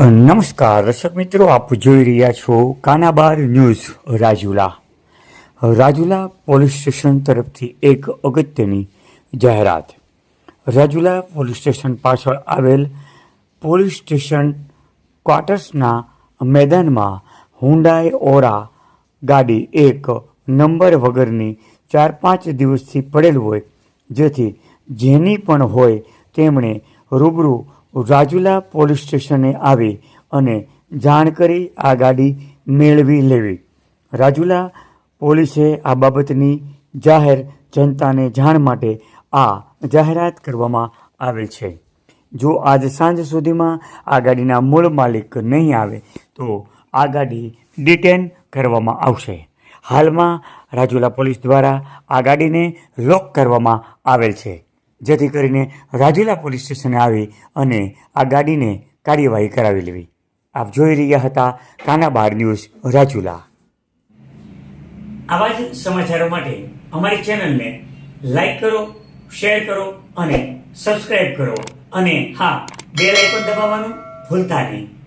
નમસ્કાર, દર્શક મિત્રો, આપ જોઈ રહ્યા છો Kanabar news Rajula. Rajula police station તરફથી એક અગત્યની જાહેરાત. રાજુલા પોલીસ સ્ટેશન પાછળ આવેલ પોલીસ સ્ટેશન ક્વાર્ટર્સના મેદાનમાં હુંડાઈ ઓરા ગાડી એક નંબર વગરની ચાર પાંચ દિવસથી પડેલ હોય, જેથી જેની પણ હોય તેમણે રૂબરૂ રાજુલા પોલીસ સ્ટેશને આવી અને જાણ કરી આ ગાડી મેળવી લેવી. રાજુલા પોલીસે આ બાબતની જાહેર જનતાને જાણ માટે આ જાહેરાત કરવામાં આવેલ છે. જો આજ સાંજ સુધીમાં આ ગાડીના મૂળ માલિક નહીં આવે, તો આ ગાડી ડિટેન કરવામાં આવશે. હાલમાં રાજુલા પોલીસ દ્વારા આ ગાડીને લોક કરવામાં આવેલ છે. જેથી કરીને રાજુલા પોલીસ સ્ટેશને આવી અને આ ગાડીને કાર્યવાહી કરાવી લેવી. આપ જોઈ રહ્યા હતા કાનાબાર ન્યૂઝ રાજુલા. આવા જ સમાચારો માટે અમારી ચેનલને લાઈક કરો, શેર કરો અને સબસ્ક્રાઇબ કરો. અને હા, બેલ પણ દબાવવાનું ભૂલતા નહીં.